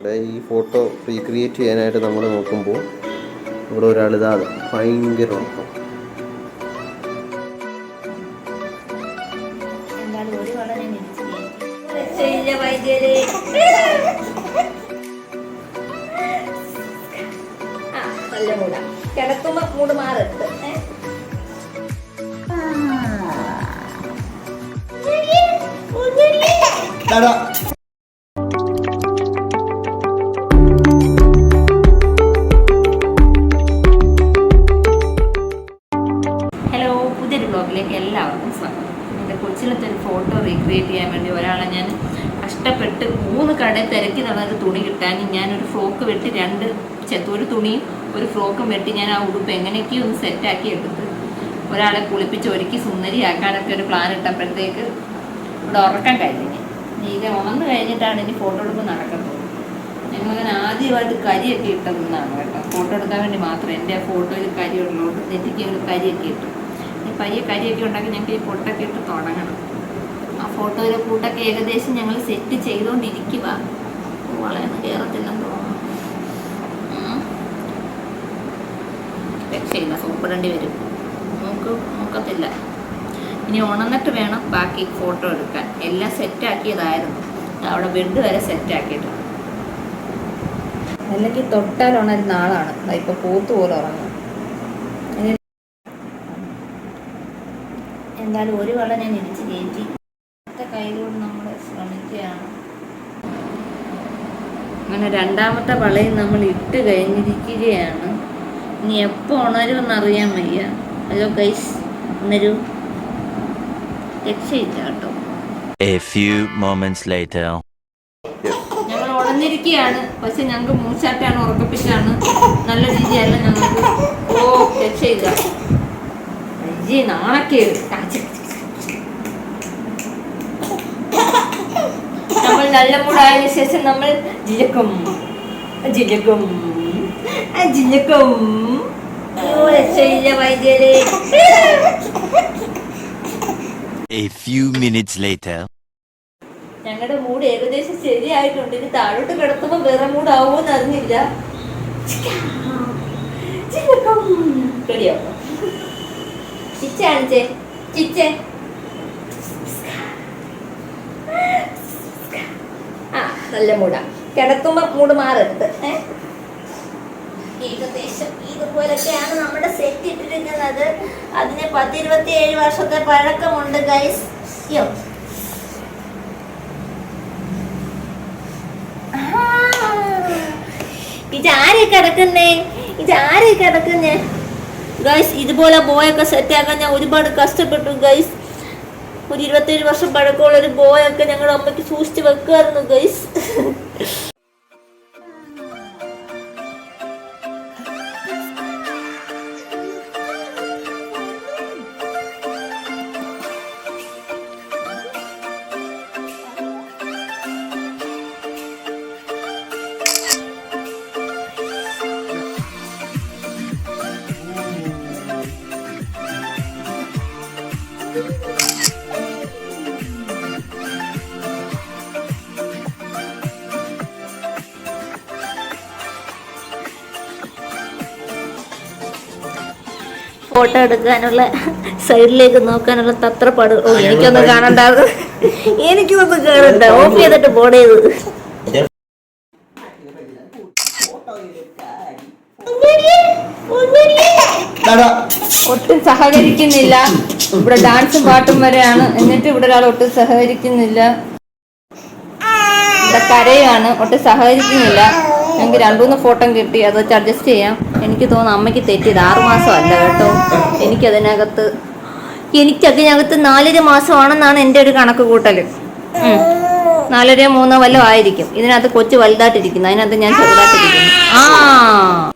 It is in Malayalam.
ഇവിടെ ഈ ഫോട്ടോ റീക്രിയേറ്റ് ചെയ്യാനായിട്ട് നമ്മൾ നോക്കുമ്പോൾ ഇവിടെ ഒരാൾ ഇതാ ഭയങ്കര ഉറക്കം. കിടക്കുമ്പോ മൂട് ഏ? കൊച്ചിലത്തെ ഒരു ഫോട്ടോ റീക്രിയേറ്റ് ചെയ്യാൻ വേണ്ടി ഒരാളെ ഞാൻ കഷ്ടപ്പെട്ട് മൂന്ന് കടയിൽ തിരക്കി നടന്നൊരു തുണി കിട്ടാൻ ഞാനൊരു ഫ്രോക്ക് വെട്ടി രണ്ട് ഒരു തുണിയും ഒരു ഫ്രോക്കും വെട്ടി ഞാൻ ആ ഉടുപ്പ് എങ്ങനെയൊക്കെയോ ഒന്ന് സെറ്റാക്കി എടുത്ത് ഒരാളെ കുളിപ്പിച്ച് ഒരുക്കി സുന്ദരിയാക്കാനൊക്കെ ഒരു പ്ലാൻ ഇട്ടപ്പോഴത്തേക്ക് ഇവിടെ ഉറക്കം കഴിഞ്ഞ്. ഇത് ഉണർന്നു കഴിഞ്ഞിട്ടാണ് ഇനി ഫോട്ടോ എടുപ്പ് നടക്കുന്നത്. ഞങ്ങളങ്ങനെ ആദ്യമായിട്ട് കരിയൊക്കെ ഇട്ടതെന്നാണ് കേട്ടോ. ഫോട്ടോ എടുക്കാൻ വേണ്ടി മാത്രം എന്റെ ആ ഫോട്ടോയിൽ കരി ഉള്ളതുകൊണ്ട് നെറ്റിക്ക് കരിയൊക്കെ ഇട്ടു. പയ്യെ കരിയൊക്കെ ഉണ്ടാക്കി ഞങ്ങൾക്ക് ഈ പൊട്ടൊക്കെ ഇട്ട് തുടങ്ങണം. ആ ഫോട്ടോയിലെ കൂട്ടൊക്കെ ഏകദേശം ഞങ്ങൾ സെറ്റ് ചെയ്തുകൊണ്ടിരിക്കുക വളർന്ന് കയറത്തില്ലെന്ന് തോന്നുന്നു. രക്ഷയില്ല സൂപ്പിടേണ്ടി വരും. നമുക്ക് നോക്കത്തില്ല. ഇനി ഉണന്നിട്ട് വേണം ബാക്കി ഫോട്ടോ എടുക്കാൻ. എല്ലാം സെറ്റാക്കിയതായിരുന്നു. അവിടെ ബെഡ് വരെ സെറ്റാക്കിയിട്ടുണ്ട്. അല്ലെങ്കിൽ തൊട്ടാൽ ഉണരുന്ന ആളാണ്. ഇപ്പോൾ ഇപ്പൊ പോത്ത് പോലെ ഉറങ്ങും. എന്തായാലും ഒരു വള ഞാൻ ഇടിച്ച് കയറ്റി. അടുത്ത കൈയിലൂടെ നമ്മൾ ശ്രമിക്കുകയാണ്. അങ്ങനെ രണ്ടാമത്തെ വളയും നമ്മൾ ഇട്ട് കഴിഞ്ഞിരിക്കുകയാണ്. ഇനി എപ്പോൾ ഉണരുമെന്ന് അറിയാൻ വയ്യ. ഹലോ കൈസ് ഉണരൂ രക്ഷയില്ല കേട്ടോ. A few moments later. ഞങ്ങൾ ഉടഞ്ഞിരിക്കുകയാണ് പക്ഷെ ഞങ്ങൾക്ക് മൂച്ചാറ്റാണ് ഉറക്കപ്പിച്ചാണ് നല്ല രീതിയല്ല ഞങ്ങൾക്ക്. ഓ രക്ഷയില്ല. അയ്യേ നാണക്കേട്. നമ്മൾ നല്ല മൂടായതിനു ശേഷം നമ്മൾ ജിലക്കും ജിലക്കും ആ, ജിലക്കും ഓ രക്ഷയില്ല വൈദ്യരെ. A few minutes later. ഞങ്ങളുടെ മൂഡ് ഏകദേശം ശരിയായിട്ടുണ്ട്. ഇനി താഴോട്ട് കിടത്തുമ്പോ വേറെ മൂഡ് ആവുമെന്ന് അറിഞ്ഞില്ല റെഡിയോ. ചിച്ച കാണിച്ചേ ചിച്ചേ ആ നല്ല മൂടാ. കിടത്തുമ്പോ മൂട് മാറരുത്. ഏ? ഏകദേശം ഇതുപോലൊക്കെയാണ് നമ്മുടെ സെറ്റ് ഇട്ടിരിക്കുന്നത്. അതിന് പത്തിരുപത്തി ഏഴ് വർഷത്തെ പഴക്കമുണ്ട് ഗൈസ് യോ ഇതാരെ കിടക്കുന്നേ? ഇതാരെ കിടക്കുന്നേ? ഗൈസ് ഇതുപോലെ ബോയൊക്കെ സെറ്റ് ആക്കാൻ ഞാൻ ഒരുപാട് കഷ്ടപ്പെട്ടു ഗൈസ് ഒരു ഇരുപത്തേഴ് വർഷം പഴക്കമുള്ള ഒരു ബോയൊക്കെ ഞങ്ങളുടെ അമ്മയ്ക്ക് സൂക്ഷിച്ച് വെക്കുമായിരുന്നു ഗൈസ് ഫോട്ടോ എടുക്കാനുള്ള സൈഡിലേക്ക് നോക്കാനുള്ള തത്രപ്പാട്. ഓ എനിക്കൊന്നും കാണണ്ടാത് എനിക്കൊന്നും കാണണ്ട. ഓഫ് ചെയ്തിട്ട് പോടേത് ഒട്ടും സഹകരിക്കുന്നില്ല. ഇവിടെ ഡാൻസും പാട്ടും വരെയാണ്. എന്നിട്ട് ഇവിടെ ഒരാൾ ഒട്ടും സഹകരിക്കുന്നില്ല. ഇവിടെ കരയാണ്. ഒട്ടും സഹകരിക്കുന്നില്ല. ഞങ്ങൾക്ക് രണ്ടുമൂന്ന് ഫോട്ടോ കിട്ടി അത് വെച്ച് അഡ്ജസ്റ്റ് ചെയ്യാം. എനിക്ക് തോന്നുന്നു അമ്മയ്ക്ക് തെറ്റിയത് ആറു അല്ല കേട്ടോ. എനിക്കതിനകത്ത് എനിക്കതിനകത്ത് നാലര മാസമാണെന്നാണ് എന്റെ ഒരു കണക്ക് കൂട്ടൽ. നാലര മൂന്നോ വല്ലതും ആയിരിക്കും. ഇതിനകത്ത് കൊച്ചു വലുതായിട്ടിരിക്കുന്നു. അതിനകത്ത് ഞാൻ ചെറുതായിട്ടിരിക്കുന്നു. ആ.